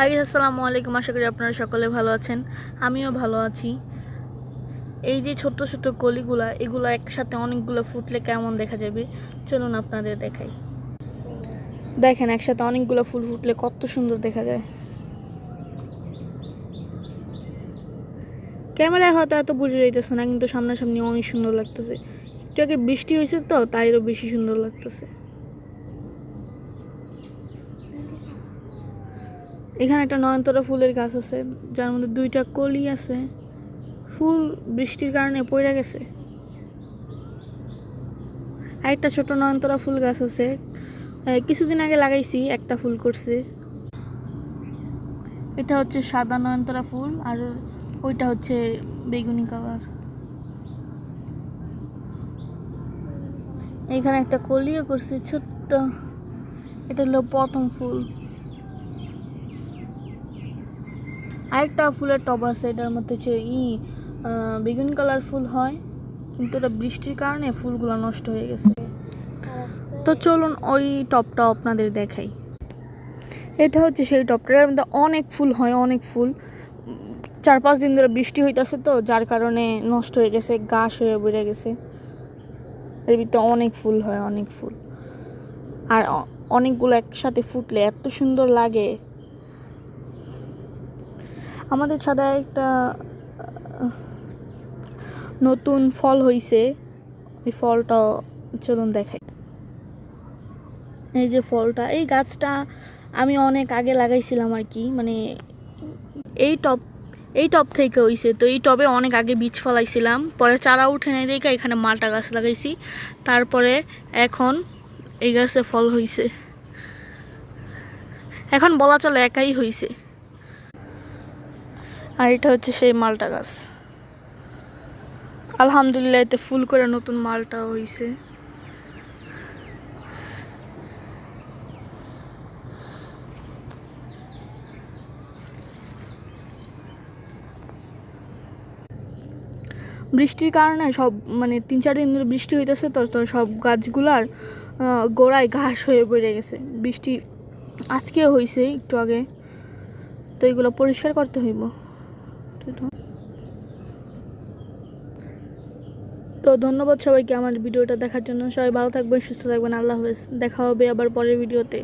High, আসসালামু আলাইকুম। আশা করি আপনারা সকলে ভালো আছেন। আমিও ভালো আছি। এই যে ছোট্ট ছোট্ট কলিগুলা, এগুলো একসাথে অনেকগুলো ফুটলে কেমন দেখা যাবে? চলুন আপনাদের দেখাই। দেখেন, একসাথে অনেকগুলো ফুল ফুটলে কত সুন্দর দেখা যায়। ক্যামেরায় হয়তো এত বুঝে যাইতেছে না, কিন্তু সামনাসামনি অনেক সুন্দর লাগতেছে। একটু আগে বৃষ্টি হয়েছে তো তাই আরও বেশি সুন্দর লাগতেছে। এখানে একটা নয়নতরা ফুলের গাছ আছে, যার মধ্যে দুইটা কলি আছে। ফুল বৃষ্টির কারণে পড়ে গেছে। আরেকটা ছোট নয়নতরা ফুল গাছ আছে। কিছুদিন আগে লাগাইছি, একটা ফুল করছে। এটা হচ্ছে সাদা নয়নতরা ফুল, আর ওইটা হচ্ছে বেগুনি কালার। এখানে একটা কলিও করছে, ছোট্ট। এটা হলো প্রথম ফুল। আরেকটা ফুলের টব আছে, এটার মধ্যে হচ্ছে ই বেগুন কালার ফুল হয়, কিন্তু ওটা বৃষ্টির কারণে ফুলগুলো নষ্ট হয়ে গেছে। তো চলুন ওই টপটা আপনাদের দেখাই। এটা হচ্ছে সেই টপটা এর মধ্যে অনেক ফুল হয়, অনেক ফুল। চার পাঁচ দিন ধরে বৃষ্টি হইতেছে তো, যার কারণে নষ্ট হয়ে গেছে ঘাস হয়ে বেড়ে গেছে। এর ভিতরে অনেক ফুল হয়, অনেক ফুল। আর অনেকগুলো একসাথে ফুটলে এত সুন্দর লাগে। আমাদের ছাদে একটা নতুন ফল হইছে। এই ফলটা চলুন দেখাই। এই যে ফলটা, এই গাছটা আমি অনেক আগে লাগাইছিলাম আর কি মানে এই টপ এই টপ থেকে হইছে। তো এই টবে অনেক আগে বীজ ফলাইছিলাম। পরে চারা উঠে নেই দেখে এখানে মালটা গাছ লাগাইছি। তারপরে এখন এই গাছে ফল হইছে। এখন বলা চলে একাই হইছে। আর এটা হচ্ছে সেই মালটা গাছ। আলহামদুলিল্লাহ এতে ফুল করে নতুন মালটা হইছে। বৃষ্টির কারণে সব মানে তিন চার দিন ধরে বৃষ্টি হইতেছে তো তো সব গাছগুলার গোড়ায় ঘাস হয়ে পড়ে গেছে। বৃষ্টি আজকেও হয়েছে একটু আগে। তো এগুলো পরিষ্কার করতে হইব। তো ধন্যবাদ সবাইকে আমার ভিডিওটা দেখার জন্য। সবাই ভালো থাকবেন, সুস্থ থাকবেন। আল্লাহ হাফেজ। দেখা হবে আবার পরের ভিডিওতে।